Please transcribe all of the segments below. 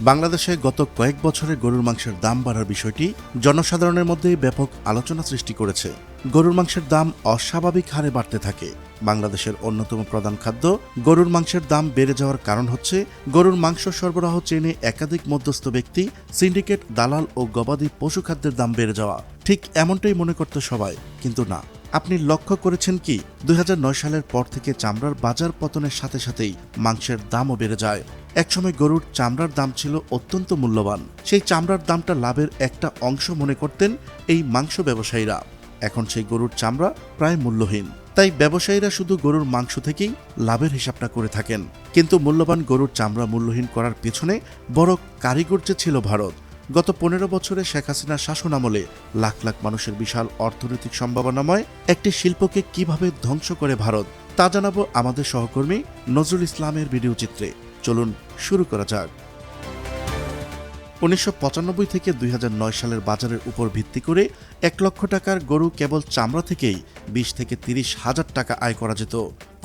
বাংলাদেশে গত কয়েক বছরে গরুর মাংসের দাম বাড়ার বিষয়টি জনসাধারণের মধ্যে ব্যাপক আলোচনা সৃষ্টি করেছে। গরুর মাংসের দাম অস্বাভাবিক হারে বাড়তে থাকে। বাংলাদেশের অন্যতম প্রধান খাদ্য গরুর মাংসের দাম বেড়ে যাওয়ার কারণ হচ্ছে গরুর মাংস সরবরাহ চেনে একাধিক মধ্যস্থ ব্যক্তি, সিন্ডিকেট, দালাল ও গবাদি পশু খাদ্যের দাম বেড়ে যাওয়া। ঠিক এমনটাই মনে করত সবাই, কিন্তু না। আপনি লক্ষ্য করেছেন কি দু হাজার নয় সালের পর থেকে চামড়ার বাজার পতনের সাথে সাথেই মাংসের দামও বেড়ে যায়। একসময় গরুর চামড়ার দাম ছিল অত্যন্ত মূল্যবান। সেই চামড়ার দামটা লাভের একটা অংশ মনে করতেন এই মাংস ব্যবসায়ীরা। এখন সেই গরুর চামড়া প্রায় মূল্যহীন। তাই ব্যবসায়ীরা শুধু গরুর মাংস থেকেই লাভের হিসাবটা করে থাকেন। কিন্তু মূল্যবান গরুর চামড়া মূল্যহীন করার পেছনে বড় কারিগর যে ছিল ভারত গত পনেরো বছরে শেখ হাসিনার শাসন আমলে লাখ লাখ মানুষের বিশাল অর্থনৈতিক সম্ভাবনাময় একটি শিল্পকে কীভাবে ধ্বংস করে ভারত, তা জানাব আমাদের সহকর্মী নজরুল ইসলামের ভিডিও চিত্রে। চলুন, শুরু করা যাক। উনিশশো পঁচানব্বই থেকে দুই হাজার নয় সালের বাজারের উপর ভিত্তি করে এক লক্ষ টাকার গরু কেবল চামড়া থেকেই বিশ থেকে তিরিশ হাজার টাকা আয় করা যেত।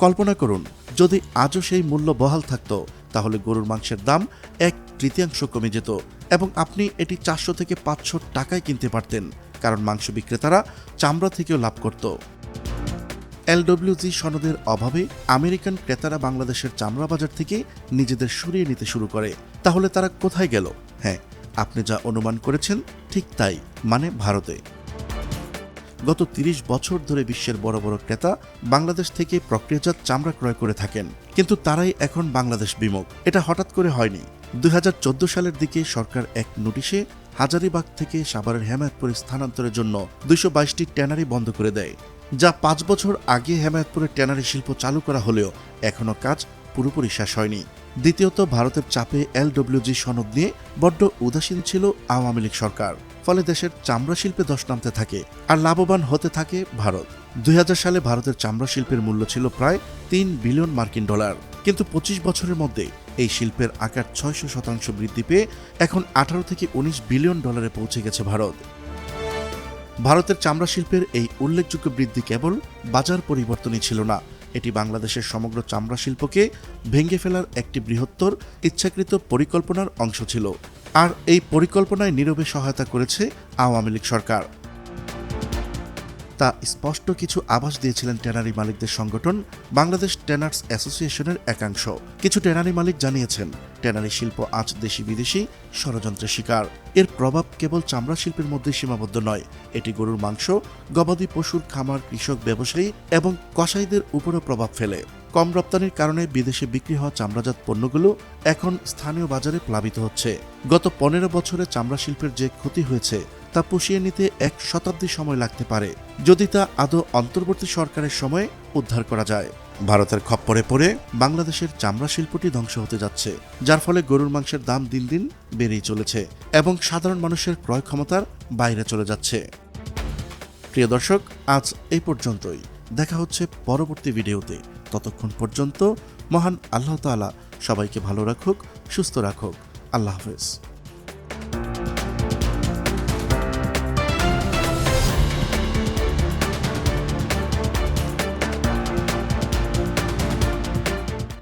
কল্পনা করুন, যদি আজও সেই মূল্য বহাল থাকত, তাহলে গরুর মাংসের দাম এক তৃতীয়াংশ কমে যেত এবং আপনি এটি চারশো থেকে পাঁচশো টাকায় কিনতে পারতেন, কারণ মাংস বিক্রেতারা চামড়া থেকেও লাভ করত। এলডব্লিউজি সনদের অভাবে আমেরিকান ক্রেতারা বাংলাদেশের চামড়া বাজার থেকে নিজেদের সরিয়ে নিতে শুরু করে। তাহলে তারা কোথায় গেল? হ্যাঁ আপনি যা অনুমান করেছেন ঠিক তাই মানে ভারতে। গত ৩০ বছর ধরে বিশ্বের বড় বড় ক্রেতা বাংলাদেশ থেকে প্রক্রিয়াজাত চামড়া ক্রয় করে থাকেন। কিন্তু তারাই এখন বাংলাদেশ বিমুখ। এটা হঠাৎ করে হয়নি। দুই হাজার চোদ্দ সালের দিকে সরকার এক নোটিশে হাজারিবাগ থেকে সাভারের হেমায়তপুরে স্থানান্তরের জন্য দুইশো বাইশটি ট্যানারি বন্ধ করে দেয়। যা পাঁচ বছর আগে হেমায়তপুরে ট্যানারি শিল্প চালু করা হলেও এখনও কাজ পুরোপুরি শেষ হয়নি। দ্বিতীয়ত, ভারতের চাপে এলডব্লিউজি সনদ নিয়ে বড্ড উদাসীন ছিল আওয়ামী লীগ সরকার। ফলে দেশের চামড়া শিল্পে দশ নামতে থাকে আর লাভবান হতে থাকে ভারত। দুই হাজার সালে ভারতের চামড়া শিল্পের মূল্য ছিল প্রায় তিন বিলিয়ন মার্কিন ডলার। কিন্তু পঁচিশ বছরের মধ্যে এই শিল্পের আকার ছয়শো শতাংশ বৃদ্ধি পেয়ে এখন আঠারো থেকে উনিশ বিলিয়ন ডলারে পৌঁছে গেছে ভারত। ভারতের চামড়া শিল্পের এই উল্লেখযোগ্য বৃদ্ধি কেবল বাজার পরিবর্তনই ছিল না এটি বাংলাদেশের সমগ্র চামড়া শিল্পকে ভেঙে ফেলার একটি বৃহত্তর, ইচ্ছাকৃত পরিকল্পনার অংশ ছিল। আর এই পরিকল্পনায় নীরবে সহায়তা করেছে আওয়ামী লীগ সরকার। তা স্পষ্ট কিছু আভাস দিয়েছিলেন ট্যানারি মালিকদের সংগঠন, বাংলাদেশ ট্যানার্স অ্যাসোসিয়েশনের একাংশ। কিছু ট্যানারি মালিক জানিয়েছেন, ট্যানারি শিল্প আজ দেশি বিদেশি ষড়যন্ত্রের শিকার। এর প্রভাব কেবল চামড়া শিল্পের মধ্যে সীমাবদ্ধ নয়, এটি গরুর মাংস, গবাদি পশুর খামার, কৃষক ব্যবসায়ী এবং কসাইদের উপরও প্রভাব ফেলে। কম রপ্তানির কারণে বিদেশে বিক্রি হওয়া চামড়াজাত পণ্যগুলো এখন স্থানীয় বাজারে প্লাবিত হচ্ছে। গত পনেরো বছরে চামড়া শিল্পের যে ক্ষতি হয়েছে তা পুষিয়ে নিতে এক শতাব্দী সময় লাগতে পারে, যদি তা আদৌ অন্তর্বর্তী সরকারের সময়ে উদ্ধার করা যায়। ভারতের খপ্পরে পড়ে বাংলাদেশের চামড়া শিল্পটি ধ্বংস হতে যাচ্ছে, যার ফলে গরুর মাংসের দাম দিন দিন বেড়েই চলেছে এবং সাধারণ মানুষের ক্রয় ক্ষমতার বাইরে চলে যাচ্ছে। প্রিয় দর্শক, আজ এই পর্যন্তই। দেখা হচ্ছে পরবর্তী ভিডিওতে। ততক্ষণ পর্যন্ত মহান আল্লাহ তাআলা সবাইকে ভালো রাখুক, সুস্থ রাখুক। আল্লাহ হাফেজ।